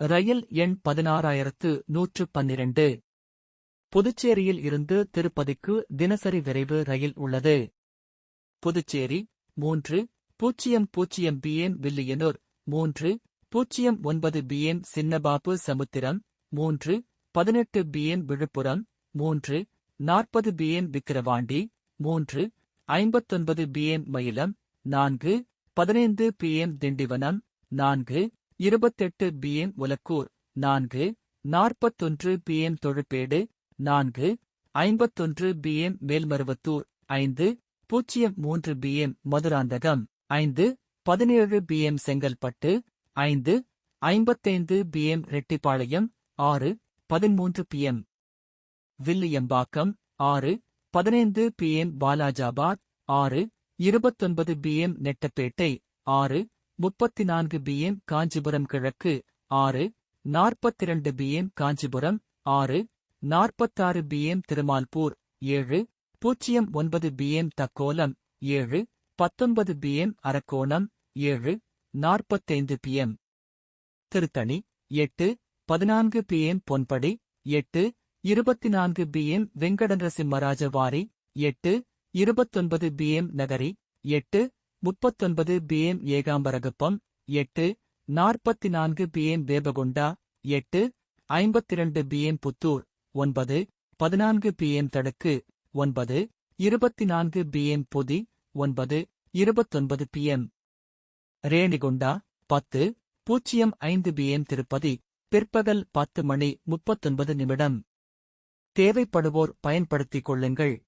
ரயில் எண் பதினாறாயிரத்து நூற்று பன்னிரண்டு. புதுச்சேரியில் இருந்து திருப்பதிக்கு தினசரி விரைவு ரயில் உள்ளது. புதுச்சேரி மூன்று பூஜ்ஜியம் பூஜ்ஜியம் பிஎம் வில்லியனூர் மூன்று பூஜ்ஜியம் ஒன்பது பிஎம் சின்னபாபு சமுத்திரம் மூன்று பதினெட்டு பிஎம் விழுப்புரம் மூன்று நாற்பது பிஎம் விக்கிரவாண்டி மூன்று ஐம்பத்தொன்பது பிஎம் மயிலம் நான்கு பதினைந்து பிஎம் திண்டிவனம் நான்கு இருபத்தெட்டு பிஎம் உலக்கூர் நான்கு நாற்பத்தொன்று பிஎம் தொழுப்பேடு நான்கு ஐம்பத்தொன்று பிஎம் மேல்மருவத்தூர் ஐந்து பூஜ்ஜியம் மூன்று பிஎம் மதுராந்தகம் ஐந்து பதினேழு பிஎம் செங்கல்பட்டு ஐந்து ஐம்பத்தைந்து பிஎம் ரெட்டிப்பாளையம் ஆறு பதிமூன்று பிஎம் வில்லியம்பாக்கம் ஆறு பதினைந்து பிஎம் பாலாஜாபாத் ஆறு இருபத்தொன்பது பிஎம் நெட்டப்பேட்டை ஆறு முப்பத்தி நான்கு பிஎம் காஞ்சிபுரம் கிழக்கு ஆறு நாற்பத்திரண்டு பிஎம் காஞ்சிபுரம் ஆறு நாற்பத்தாறு பிஎம் திருமால்பூர் ஏழு பூஜ்ஜியம் ஒன்பது பிஎம் தக்கோலம் ஏழு பத்தொன்பது பிஎம் அரக்கோணம் ஏழு நாற்பத்தைந்து பிஎம். திருத்தணி எட்டு பதினான்கு பிஎம் பொன்படி எட்டு இருபத்தி நான்கு பிஎம் வெங்கடநரசிம்மராஜவாரி எட்டு இருபத்தொன்பது பிஎம் நகரி எட்டு முப்பத்தொன்பது பிஎம் ஏகாம்பரகுப்பம் எட்டு நாற்பத்தி நான்கு பிஎம் வேபகுண்டா எட்டு ஐம்பத்திரண்டு பிஎம் புத்தூர் ஒன்பது பதினான்கு பிஎம் தடுக்கு ஒன்பது இருபத்தி நான்கு பிஎம் பொதி ஒன்பது இருபத்தொன்பது பிஎம். ரேணிகுண்டா பத்து பூஜ்ஜியம் ஐந்து பிஎம் திருப்பதி பிற்பகல் பத்து மணி முப்பத்தொன்பது நிமிடம். தேவைப்படுவோர் பயன்படுத்திக் கொள்ளுங்கள்.